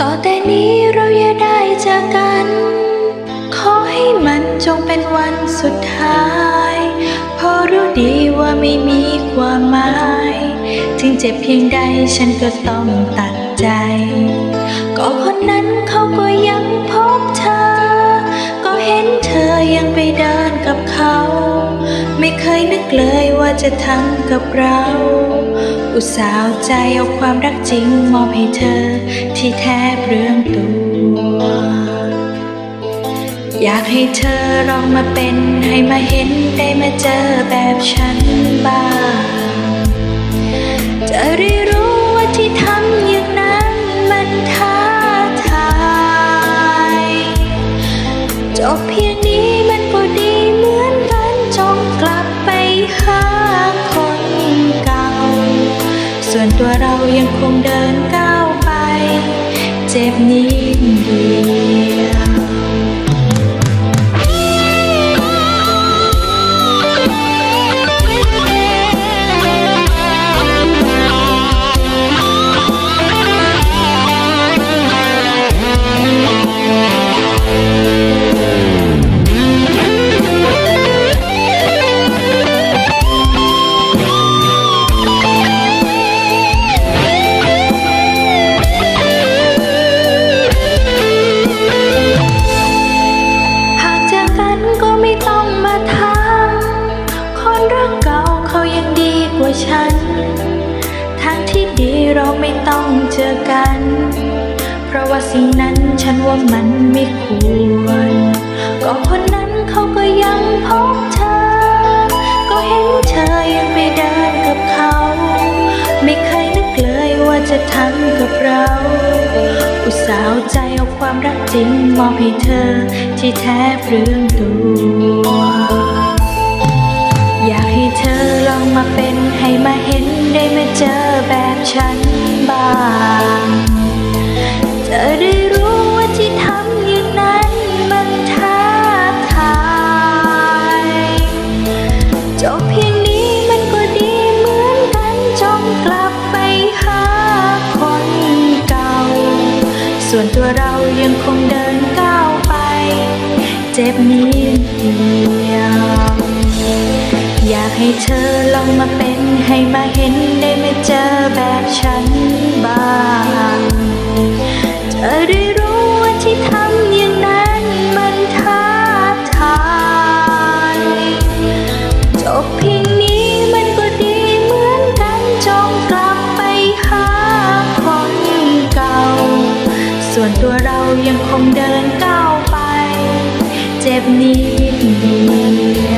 ต่อแต่นี้เราอย่ได้จากกัน ขอให้มันจงเป็นวันสุดท้าย เพราะรู้ดีว่าไม่มีความหมาย ถึงเจ็บเพียงใดฉันก็ต้องตัดใจ ก็คนนั้นเขาก็ยังพบเธอ ก็เห็นเธอยังไปเดินกับเขา ไม่เคยนึกเลยว่าจะทำกับเรา อุตส่าห์ใจเอาความรักจริงมอบให้เธอที่แท้เปลืองตัว อยากให้เธอลองมาเป็นให้มาเห็นได้มาเจอแบบฉันบ้าง จบเพียงนี้มันก็ดีเหมือนกันจงกลับไปหาคนเก่า ส่วนตัวเรายังคงเดินก้าวไป เจ็บนิดเดียว ฉัน ทางที่ดีเราไม่ต้องเจอกัน เพราะว่าสิ่งนั้นฉันว่ามันไม่ควร ก็คนนั้นเขาก็ยังพบเธอ ก็เห็นเธอยังไปเดินกับเขา ไม่เคยนึกเลยว่าจะทำกับเรา อุตส่าห์ใจเอาความรักจริงมอบให้เธอที่แท้เปลืองตัวอยากให้เธอลองมาเป็น ให้มาเห็นได้มาเจอแบบฉันบ้างจะได้รู้ว่าที่ทำอย่างนั้นมันท้าทายจบเพียงนี้มันก็ดีเหมือนกันจงกลับไปหาคนเก่า ส่วนตัวเรายังคงเดินก้าวไป เจ็บนิดเดียว อยากให้เธอ มาเป็นให้มาเห็นได้ไมาเจอแบบฉันบ้างจะได้รู้ว่าที่ทำอย่างนั้นมันท้าทายจบเพียงนี้มันก็ดีเหมือนกันจงกลับไปหาคนเก่า ส่วนตัวเรายังคงเดินก้าวไป เจ็บนิดเดียว